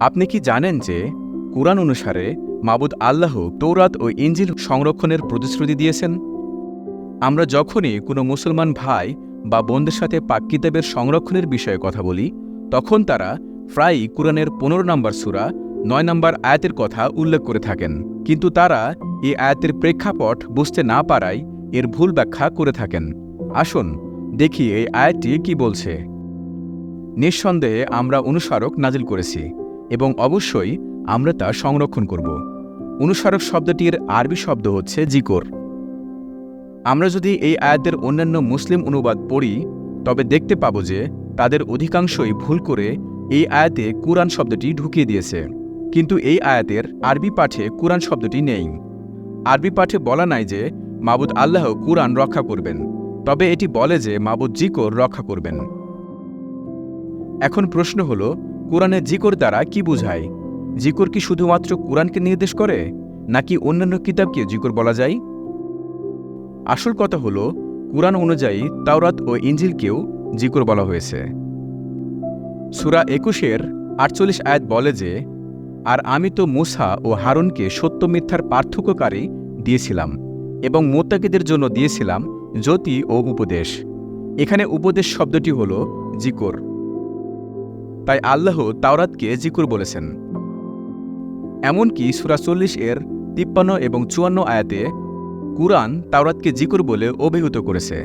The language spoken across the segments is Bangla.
আপনি কি জানেন যে কুরআন অনুসারে মাবুদ আল্লাহ তৌরাত ও ইঞ্জিল সংরক্ষণের প্রতিশ্রুতি দিয়েছেন? আমরা যখনই কোনো মুসলমান ভাই বা বোনদের সাথে পাক কিতাবের সংরক্ষণের বিষয়ে কথা বলি, তখন তারা প্রায়ই কুরআনের পনেরো নম্বর সুরা, নয় নম্বর আয়াতের কথা উল্লেখ করে থাকেন। কিন্তু তারা এই আয়াতের প্রেক্ষাপট বুঝতে না পারায় এর ভুল ব্যাখ্যা করে থাকেন। আসুন দেখি এই আয়াতটি কি বলছে। নিঃসন্দেহে আমরা অনুসারক নাজিল করেছি। এবং অবশ্যই আমরা তা সংরক্ষণ করব। অনুসারক শব্দটির আরবি শব্দ হচ্ছে জিকর। আমরা যদি এই আয়াতের অন্যান্য মুসলিম অনুবাদ পড়ি, তবে দেখতে পাব যে তাদের অধিকাংশই ভুল করে এই আয়াতে কুরআন শব্দটি ঢুকিয়ে দিয়েছে। কিন্তু এই আয়াতের আরবি পাঠে কুরআন শব্দটি নেই। আরবি পাঠে বলা নাই যে মাবুদ আল্লাহ কুরআন রক্ষা করবেন, তবে এটি বলে যে মাবুদ জিকর রক্ষা করবেন। এখন প্রশ্ন হল কোরআনে জিকর দ্বারা কি বোঝায়? জিকর কি শুধুমাত্র কোরআনকে নির্দেশ করে, নাকি অন্যান্য কিতাবকে জিকর বলা যায়? আসল কথা হল, কোরআন অনুযায়ী তাওরাত ও ইঞ্জিলকেও জিকর বলা হয়েছে। সুরা একুশের আটচল্লিশ আয়াত বলে যে, আর আমি তো মুসা ও হারুনকে সত্য মিথ্যার পার্থক্যকারী দিয়েছিলাম এবং মোত্তাকিদের জন্য দিয়েছিলাম জ্যোতি ও উপদেশ। এখানে উপদেশ শব্দটি হল জিকর। তাই আল্লাহ তাওরাতকে জিকুর বলেছেন। এমনকি সুরা চল্লিশ এর তিপ্পান্ন এবং চুয়ান্ন আয়াতে কুরআন তাওরাতকে জিকুর বলে অভিহিত করেছে।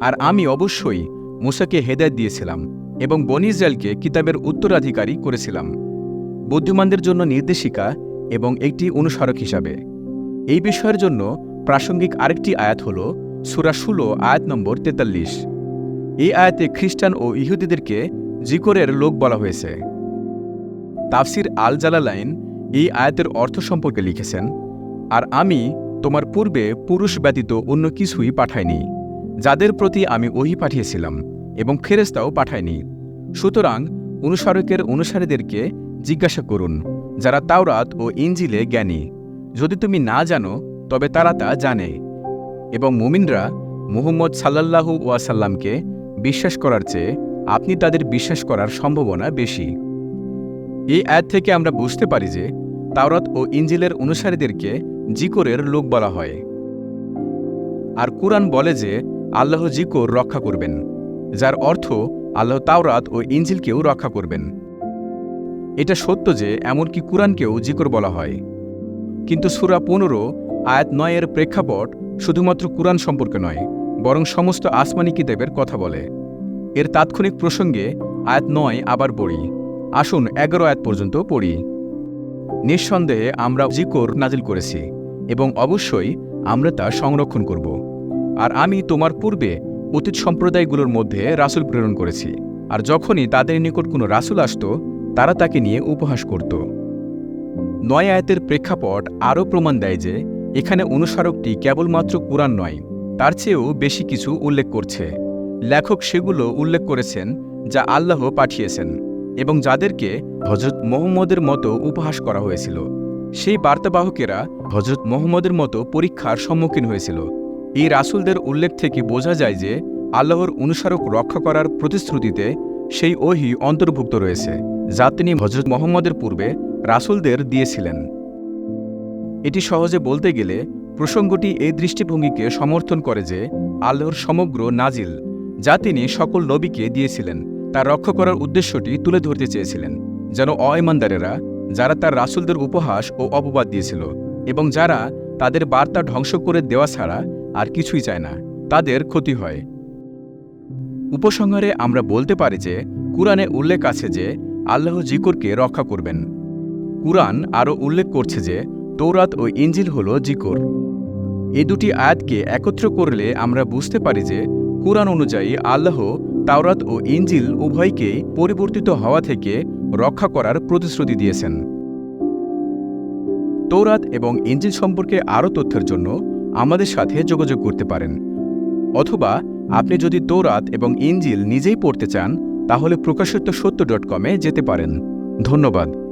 আর আমি অবশ্যই মুসাকে হেদায়ত দিয়েছিলাম এবং বনি কিতাবের উত্তরাধিকারী করেছিলাম, বুদ্ধিমানদের জন্য নির্দেশিকা এবং একটি অনুস্মারক হিসাবে। এই বিষয়ের জন্য প্রাসঙ্গিক আরেকটি আয়াত হল সুরা ষোলো আয়াত নম্বর তেতাল্লিশ। এই আয়াতে খ্রিস্টান ও ইহুদিদেরকে জিকরের লোক বলা হয়েছে। তাফসির আল জালালাইন এই আয়াতের অর্থ সম্পর্কে লিখেছেন, আর আমি তোমার পূর্বে পুরুষ ব্যতীত অন্য কিছুই পাঠাইনি, যাদের প্রতি আমি ওহি পাঠিয়েছিলাম এবং ফেরেস্তাও পাঠাইনি সুতরাং অনুসারকের অনুসারীদেরকে জিজ্ঞাসা করুন, যারা তাওরাত ও ইঞ্জিলে জ্ঞানী। যদি তুমি না জানো, তবে তারা তা জানে। এবং মুমিনরা মুহম্মদ সাল্লাল্লাহু ওয়াসাল্লামকে বিশ্বাস করার চেয়ে আপনি তাদের বিশ্বাস করার সম্ভাবনা বেশি। এই অ্যাড থেকে আমরা বুঝতে পারি যে তাওরাত ও ইঞ্জিলের অনুসারীদেরকে জিকোরের লোক বলা হয়। আর কুরআন বলে যে আল্লাহ জিকোর রক্ষা করবেন, যার অর্থ আল্লাহ তাওরাত ও ইঞ্জিলকেও রক্ষা করবেন। এটা সত্য যে এমনকি কুরআনকেও জিকর বলা হয়। কিন্তু সুরা পনেরো, আয়াত নয়ের প্রেক্ষাপট শুধুমাত্র কুরআন সম্পর্কে নয়, বরং সমস্ত আসমানি কিতাবের কথা বলে। এর তাৎক্ষণিক প্রসঙ্গে আয়াত নয় আবার পড়ি। আসুন এগারো আয়াত পর্যন্ত পড়ি। নিঃসন্দেহে আমরা জিকর নাজিল করেছি এবং অবশ্যই আমরা তা সংরক্ষণ করব। আর আমি তোমার পূর্বে অতীত সম্প্রদায়গুলোর মধ্যে রাসুল প্রেরণ করেছি। আর যখনই তাদের নিকট কোনো রাসুল আসত, তারা তাকে নিয়ে উপহাস করত। নয় আয়াতের প্রেক্ষাপট আরও প্রমাণ দেয় যে, এখানে অনুস্মারকটি কেবলমাত্র কুরআন নয়, তার চেয়েও বেশি কিছু উল্লেখ করছে। লেখক সেগুলো উল্লেখ করেছেন, যা আল্লাহ পাঠিয়েছেন এবং যাদেরকে হজরত মোহাম্মদের মতো উপহাস করা হয়েছিল। সেই বার্তাবাহকেরা হজরত মোহাম্মদের মতো পরীক্ষার সম্মুখীন হয়েছিল। এই রাসুলদের উল্লেখ থেকে বোঝা যায় যে, আল্লাহর অনুসারক রক্ষা করার প্রতিশ্রুতিতে সেই ওহি অন্তর্ভুক্ত রয়েছে, যা তিনি হজরত মোহাম্মদের পূর্বে রাসুলদের দিয়েছিলেন। এটি সহজে বলতে গেলে প্রসঙ্গটি এই দৃষ্টিভঙ্গিকে সমর্থন করে যে, আল্লাহর সমগ্র নাজিল যা তিনি সকল নবীকে দিয়েছিলেন। তা রক্ষা করার উদ্দেশ্যটি তুলে ধরতে চেয়েছিলেন, যেন অইমানদারেরা যারা তার রাসুলদের উপহাস ও অপবাদ দিয়েছিল এবং যারা তাদের বার্তা ধ্বংস করে দেওয়া ছাড়া আর কিছুই চায় না, তাদের ক্ষতি হয়। উপসংহারে আমরা বলতে পারি যে, কুরআনে উল্লেখ আছে যে, আল্লাহ জিকরকে রক্ষা করবেন। কুরআন আরও উল্লেখ করছে যে তৌরাত ও ইঞ্জিল হল জিকর। এই দুটি আয়াতকে একত্র করলে আমরা বুঝতে পারি যে কুরআন অনুযায়ী আল্লাহ, তাওরাত ও ইঞ্জিল উভয়কেই পরিবর্তিত হওয়া থেকে রক্ষা করার প্রতিশ্রুতি দিয়েছেন। তৌরাত এবং ইঞ্জিল সম্পর্কে আরও তথ্যের জন্য আমাদের সাথে যোগাযোগ করতে পারেন। অথবা আপনি যদি তৌরাত এবং ইঞ্জিল নিজেই পড়তে চান, তাহলে প্রকাশিত সত্য ডট কমে যেতে পারেন। ধন্যবাদ।